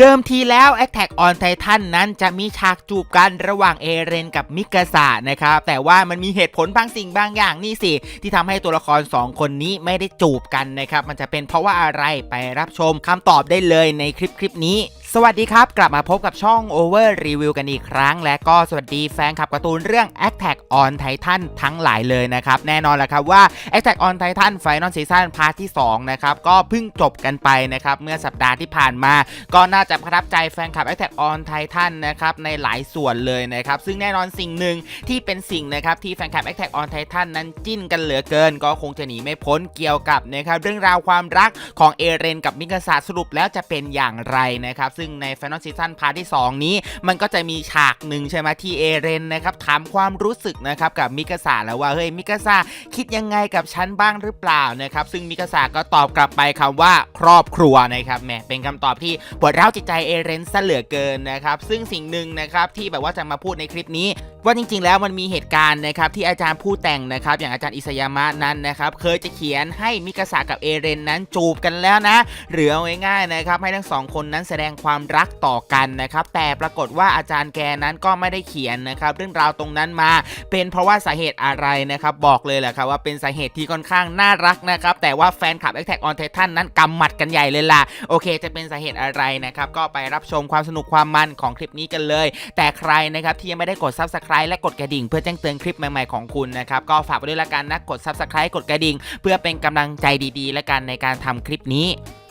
เดิมทีแล้ว Attack on Titan นั้นจะมีฉากจูบกันระหว่างเอเรนกับมิกาสะนะครับ แต่ว่ามันมีเหตุผลบางสิ่งบางอย่างนี่สิ ที่ทำให้ตัวละคร 2 คนนี้ไม่ได้จูบกันนะครับ มันจะเป็นเพราะว่าอะไรไปรับชมคำตอบได้เลยในคลิปคลิปนี้ สวัสดีครับ กลับมาพบกับช่อง Over Review กันอีกครั้ง และก็สวัสดีแฟนคลับการ์ตูนเรื่อง Attack on Titan ทั้งหลายเลยนะครับ แน่นอนแหละครับว่า Attack on Titan Final Season พาร์ทที่ 2 นะครับ ก็เพิ่งจบกันไปนะครับ เมื่อสัปดาห์ที่ผ่านมา ก็น่าจะประทับใจแฟนคลับ Attack on Titan นะครับ ในหลายส่วนเลยนะครับ ซึ่งแน่นอนสิ่งหนึ่งที่เป็นสิ่งนะครับที่แฟนคลับ Attack on Titan นั้นจิ้นกันเหลือเกิน ก็คงจะหนีไม่พ้นเกี่ยวกับนะครับเรื่องราวความรักของเอเรนกับมิกาซาสรุปแล้วจะเป็นอย่างไรนะครับซึ่งในแฟนอลซีซั่นพาร์ทที่ 2 นี้ มันก็จะมีฉากหนึ่งใช่ไหมที่เอเรนนะครับถามความรู้สึกนะครับกับมิกาซาแล้วว่าเฮ้ยมิกาซาคิดยังไงกับฉันบ้างหรือเปล่านะครับซึ่งมิกาซาก็ตอบกลับไปคำว่าครอบครัวนะครับแหมเป็นคำตอบที่ปวดร้าวจิตใจเอเรนซะเหลือเกินนะครับซึ่งสิ่งหนึ่งนะครับที่แบบว่าจะมาพูดในคลิปนี้ว่าจริง ๆ แล้วมันมีเหตุการณ์นะครับที่อาจารย์ผู้แต่งนะครับอย่างอาจารย์อิสยามะนั้นนะครับเคยจะเขียนให้มิกาสะกับเอเรนนั้นจูบกันแล้วนะหรือเอาง่ายๆนะครับให้ทั้งสองคนนั้นแสดงความรักต่อกันนะครับแต่ปรากฏว่าอาจารย์แกนั้นก็ไม่ได้เขียนนะครับเรื่องราวตรงนั้นมา เป็นเพราะว่าสาเหตุอะไรนะครับบอกเลยแหละครับว่าเป็นสาเหตุที่ค่อนข้างน่ารักนะครับแต่ว่าแฟนคลับ Attack on Titan นั้นกำหมัดกันใหญ่เลยล่ะโอเค จะเป็นสาเหตุอะไรนะครับก็ไปรับชมความสนุกความมันของคลิปนี้กันเลย แต่ใครนะครับที่ยังไม่ได้กด Subscribe และกดกระดิ่ง เพื่อแจ้งเตือนคลิปใหม่ๆของคุณนะครับก็ฝากไปด้วยละกันนะกด Subscribe กดกระดิ่ง เพื่อเป็นกำลังใจดีๆ และกันในการทำคลิปนี้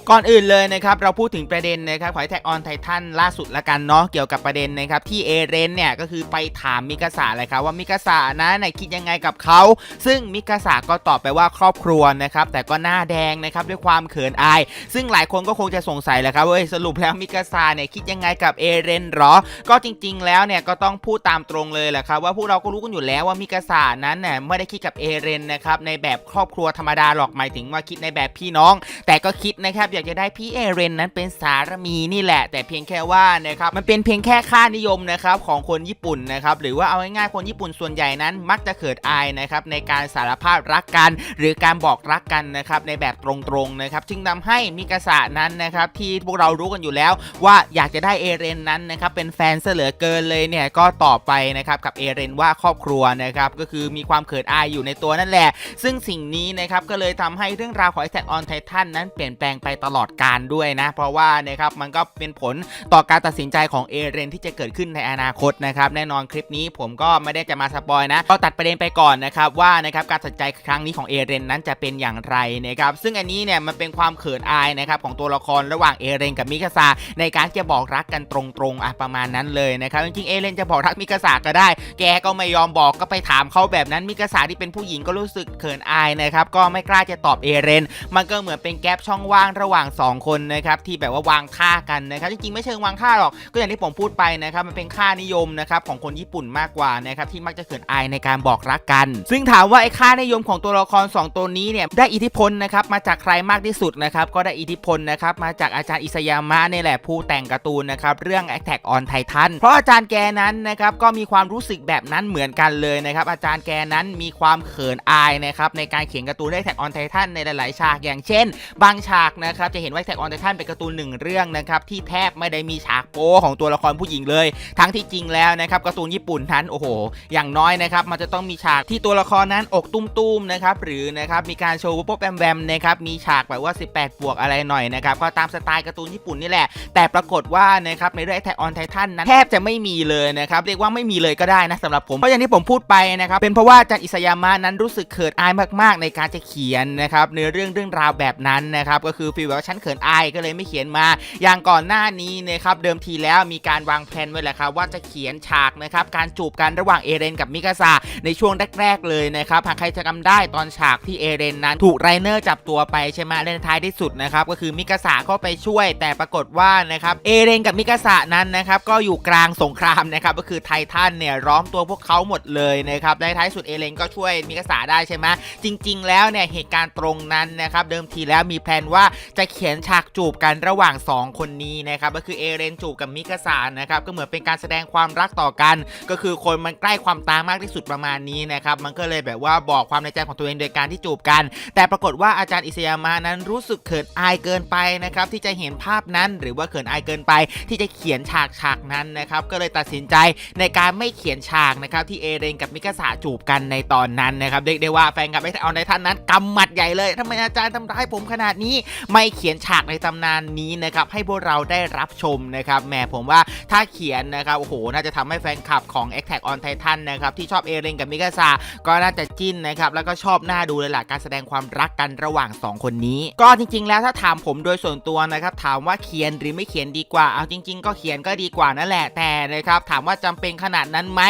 ก่อนอื่นเลยนะครับเราพูดถึงประเด็นนะครับของแท็กออนไททันล่าสุดละกันเนาะเกี่ยวกับประเด็นนะครับที่เอเรนเนี่ยก็คือไปถามมิกาสะเลยครับว่ามิกาสะนะไหนคิดยังไงกับเขา ซึ่งมิกาสะก็ตอบไปว่าครอบครัวนะครับแต่ก็หน้าแดงนะครับด้วยความเขินอาย ซึ่งหลายคนก็คงจะสงสัยแหละครับว่าสรุปแล้วมิกาซาเนี่ยคิดยังไงกับเอเรนหรอ ก็จริง ๆ แล้วเนี่ยก็ต้องพูดตามตรงเลยแหละครับว่าพวกเราก็รู้กันอยู่แล้วว่ามิกาซานั้นเนี่ยไม่ได้คิดกับเอเรนนะครับในแบบครอบครัวธรรมดาหรอกหมายถึงว่าคิดในแบบพี่น้อง แต่ก็คิดนะครับอยากจะได้พี่เอเรนนั้นเป็นสารมีนี่แหละ แต่เพียงแค่ว่านะครับมันเป็นเพียงแค่ค่านิยมนะครับของคนญี่ปุ่นนะครับหรือว่าเอาง่ายๆคนญี่ปุ่นส่วนใหญ่นั้น มักจะเขิดอายนะครับในการสารภาพรักกัน หรือการบอกรักกันนะครับในแบบตรงๆนะครับจึงทำให้มิกาสะนั้นนะครับที่พวกเรารู้กันอยู่แล้ว ว่าอยากจะได้เอเรนนั้นนะครับเป็นแฟนเสเหลือเกินเลยเนี่ยก็ตอบไปนะครับกับเอเรนว่าครอบครัวนะครับก็คือมีความเขินอายอยู่ในตัวนั่นแหละ ซึ่งสิ่งนี้นะครับก็เลยทำให้เรื่องราวของ Attack on Titan นั้นเปลี่ยนแปลงไปตลอดการด้วยนะ เพราะว่านะครับมันก็เป็นผลต่อการตัดสินใจของเอเรนที่จะเกิดขึ้นในอนาคตนะครับแน่นอนคลิปนี้ผมก็ไม่ได้จะมาสปอยนะก็ตัดประเด็นไปก่อนนะครับว่านะครับการตัดใจครั้งนี้ของเอเรนนั้นจะเป็นอย่างไรนะครับซึ่งอันนี้เนี่ยมันเป็นความเขินอายนะครับของตัวละครระหว่างเอเรนกับมิคาซาในการจะบอกรักกันตรงๆอะประมาณนั้นเลยนะครับจริงๆเอเรนจะบอกรักมิคาซาก็ได้ แกก็ไม่ยอมบอกก็ไปถามเขาแบบนั้นมิกาสาที่เป็นผู้หญิงก็รู้สึกเขินอายนะครับก็ไม่กล้าจะตอบเอเรนมันก็เหมือนเป็นแกลบช่องว่างระหว่าง2 คนนะครับที่แบบว่าวางค่ากันนะครับจริงๆไม่เชิงวางค่าหรอกก็อย่างที่ผมพูดไปนะครับมันเป็นค่านิยมนะครับของคนญี่ปุ่นมากกว่านะครับที่มักจะเขินอายในการบอกรักกัน ซึ่งถามว่าไอ้ค่านิยมของตัวละคร 2 ตัวนี้เนี่ยได้อิทธิพลนะครับมาจากใครมากที่สุดนะครับก็ได้อิทธิพลนะครับมาจากอาจารย์อิสยามะนี่แหละผู้แต่งการ์ตูนนะครับเรื่อง Attack on Titan เพราะอาจารย์แกนั้นนะครับก็มีความรู้สึกแบบนั้นเหมือนกันเลยนะครับอาจารย์แกนั้นมีความเขินอายนะครับในการเขียนการ์ตูนได้แท็กออนไททันในหลายๆ ฉากอย่างเช่น บางฉากนะครับจะเห็นว่าแท็กออนไททันเป็นการ์ตูนหนึ่งเรื่องนะครับที่แทบไม่ได้มีฉากโป๊ของตัวละครผู้หญิงเลย ทั้งที่จริงแล้วนะครับการ์ตูนญี่ปุ่นนั้นโอ้โห อย่างน้อยนะครับมันจะต้องมีฉากที่ตัวละครนั้นอกตุ้มๆนะครับหรือนะครับมีการโชว์โป๊ะแบมแบมนะครับมีฉากแบบว่า 18 บวกอะไรหน่อยนะครับก็ตามสไตล์การ์ตูนญี่ปุ่นนี่แหละ แต่ปรากฏว่านะครับในเรื่องแท็กออนไททันนั้นแทบจะไม่มีเลยนะครับเรียกว่าไม่มีเลยก็ได้นะสำหรับผมเพราะอย่างที่ผมพูดไปนะครับเป็นเพราะว่าจารย์อิสยามะนั้นรู้สึกเขินอายมาก ๆ ในการจะเขียนนะครับเนื้อเรื่องเรื่องราวแบบนั้นนะครับก็คือฟีลว่าฉันเขินอายก็เลยไม่เขียนมา อย่างก่อนหน้านี้นะครับเดิมทีแล้วมีการวางแผนไว้แหละครับว่าจะเขียนฉากนะครับการจูบกันระหว่างเอเรนกับมิกาซาในช่วงแรกๆเลยนะครับหากใครจะจำได้ตอนฉากที่เอเรนนั้นถูกไรเนอร์จับตัวไปใช่ไหมและในท้ายที่สุดนะครับก็คือมิกาซาเข้าไปช่วย แต่ปรากฏว่านะครับเอเรนกับมิกาซานั้นนะครับก็อยู่กลางสงครามนะครับก็คือไททันเนี่ยล้อมตัวพวกเขาหมดเลยนะครับในท้ายสุดเอเรนก็ช่วยมิกาซาได้ใช่ไหมจริง ๆ แล้วเนี่ยเหตุการณ์ตรงนั้นนะครับเดิมทีแล้วมีแผนว่าจะเขียนฉากจูบกันระหว่าง 2 คนนี้นะครับก็คือเอเรนจูบกับมิกาสานะครับก็เหมือนเป็นการแสดงความรักต่อกัน ก็คือคนมันใกล้ความตายมากที่สุดประมาณนี้นะครับมันก็เลยแบบว่าบอกความในใจของตัวเองโดยการที่จูบกัน แต่ปรากฏว่าอาจารย์อิสยามานั้นรู้สึกเขินอายเกินไปนะครับที่จะเห็นภาพนั้นหรือว่าเขินอายเกินไป ที่จะเขียนฉากฉากนั้นนะครับก็เลยตัดสินใจในการไม่เขียนฉากนะครับที่เอเรนกับมิกาสาจูบกันในตอนนั้นนะครับเรียกได้ว่าแฟนกับไอ้เอาในท่านนั้นกำหมัดใหญ่เลยทำไมอาจารย์ทำร้ายผมขนาดนี้ไม่เขียนฉากในตำนานนี้นะครับให้พวกเราได้รับชมนะครับแหมผมว่าถ้าเขียนนะครับโอ้โหน่าจะทำให้แฟนคลับของ a t t a c k on Titan นะครับที่ชอบเอเรนกับมิกาซาก็น่าจะจิ้นนะครับแล้วก็ชอบหน้าดูเลยล่ะการแสดงความรักกันระหว่าง 2 คนนี้ ก็จริง ๆ แล้วถ้าถามผมโดยส่วนตัวนะครับถามว่าเขียนหรือไม่เขียนดีกว่าเอาจริง ๆ ก็เขียนก็ดีกว่านั่นแหละแต่นะครับถามว่าจำเป็นขนาดนั้นไหม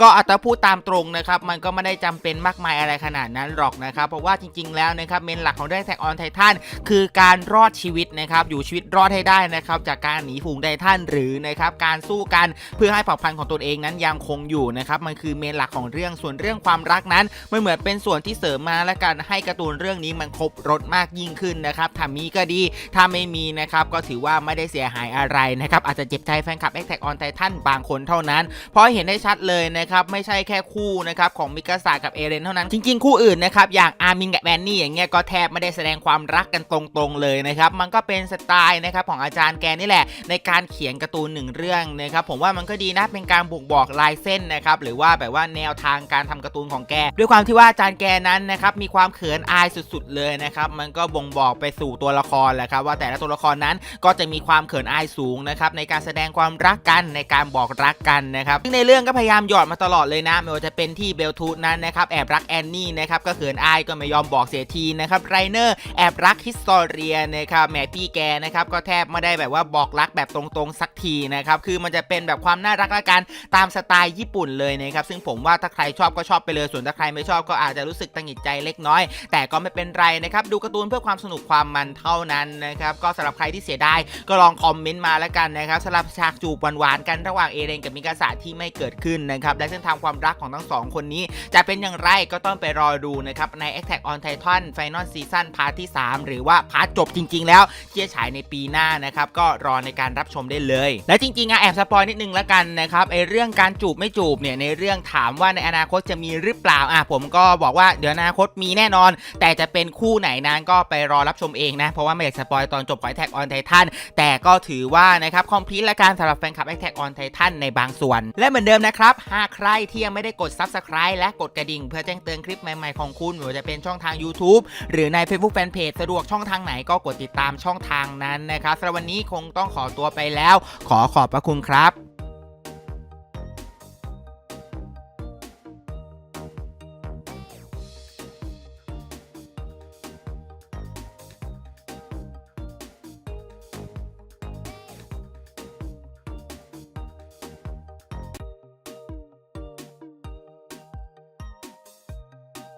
ก็อัตพูดตามตรงนะครับมันก็ไม่ได้จำเป็นมากมายอะไรขนาดนั้นหรอกนะครับเพราะว่าจริง ๆ แล้วนะครับเมนหลักของเรื่องแท็กออนไททันคือการรอดชีวิตนะครับอยู่ชีวิตรอดให้ได้นะครับจากการหนีฝูงไททันหรือนะครับการสู้กันเพื่อให้เผ่าพันธุ์ของตนเองนั้นยังคงอยู่นะครับมันคือเมนหลักของเรื่องส่วนเรื่องความรักนั้นมันเหมือนเป็นส่วนที่เสริมมาและกันให้การ์ตูนเรื่องนี้มันครบรถมากยิ่งขึ้นนะครับถ้ามีก็ดีถ้าไม่มีนะครับก็ถือว่าไม่ได้เสียหายอะไรนะครับอาจจะเจ็บใจแฟนคลับแอคแท็กออนไททันบางคนเท่านั้น เพราะเห็นได้ชัดเลยนะครับไม่ใช่แค่คู่นะครับของมิกาสากับเอเรนเท่านั้นจริงๆคู่อื่นนะครับอย่างอาร์มินกับแมนนี่อย่างเงี้ยก็แทบไม่ได้แสดงความรักกันตรงๆเลยนะครับมันก็เป็นสไตล์นะครับของอาจารย์แกนี่แหละ ในการเขียนการ์ตูนหนึ่งเรื่องนะครับผมว่ามันก็ดีนะเป็นการบ่งบอกลายเส้นนะครับหรือว่าแบบว่าแนวทางการทำการ์ตูนของแก ด้วยความที่ว่าอาจารย์แกนั้นนะครับมีความเขินอายสุดๆเลยนะครับมันก็บ่งบอกไปสู่ตัวละครแหละครับว่าแต่ละตัวละครนั้นก็จะมีความเขินอายสูงนะครับในการแสดงความรักกันในการบอกรักกันนะครับซึ่งในเรื่องก็พยายามหยอดมาตลอดเลยนะไม่ว่าจะเป็นที่เบลทูธนั้นนะครับแอบรักแอนนี่นะครับก็เขินอายก็ไม่ยอมบอกเสียทีนะครับไรเนอร์แอบรักฮิสตอเรียนะครับแหมพี่แกนะครับก็แทบไม่ได้แบบว่าบอกรักแบบตรงๆสักทีนะครับคือมันจะเป็นแบบความน่ารักละกันตามสไตล์ญี่ปุ่นเลยนะครับซึ่งผมว่าถ้าใครชอบก็ชอบไปเลยส่วนถ้าใครไม่ชอบก็อาจจะรู้สึกตังหิดใจเล็กน้อย แต่ก็ไม่เป็นไรนะครับดูการ์ตูนเพื่อความสนุกความมันเท่านั้นนะครับก็สำหรับใครที่เสียดายก็ลองคอมเมนต์มาแล้วกันนะครับสำหรับฉากจูบหวานๆกันระหว่างเอเรนกับมิกาสะที่ไม่เกิดขึ้นนะครับและเส้นทางความรักของทั้งสองคนนี้ จะเป็นอย่างไรก็ต้องไปรอดูนะครับใน Attack on Titan Final Season พาร์ทที่ 3 หรือว่าพาร์ทจบจริง ๆ แล้วที่จะฉายในปีหน้านะครับก็รอในการรับชมได้เลย และจริงๆอะแอบสปอยนิดนึงแล้วกันนะครับไอเรื่องการจูบไม่จูบเนี่ยในเรื่องถามว่าในอนาคตจะมีหรือเปล่าอะผมก็บอกว่าเดี๋ยวอนาคตมีแน่นอน แต่จะเป็นคู่ไหนนั้นก็ไปรอรับชมเองนะ เพราะว่าไม่อยากสปอยตอนจบของ Attack on Titan แต่ก็ถือว่านะครับคอมพลีทและการสำหรับแฟนคลับ Attack on Titan ในบางส่วน และเหมือนเดิมนะครับหากใครที่ยังไม่ได้กด Subscribe และกดกระดิ่ง เพื่อแจ้งเตือนคลิปใหม่ๆของคุณไม่ว่าจะเป็นช่องทาง YouTube หรือใน Facebook Fanpage สะดวกช่องทางไหนก็กดติดตามช่องทางนั้นนะครับสำหรับวันนี้คงต้องขอตัวไปแล้ว ขอขอบพระคุณครับ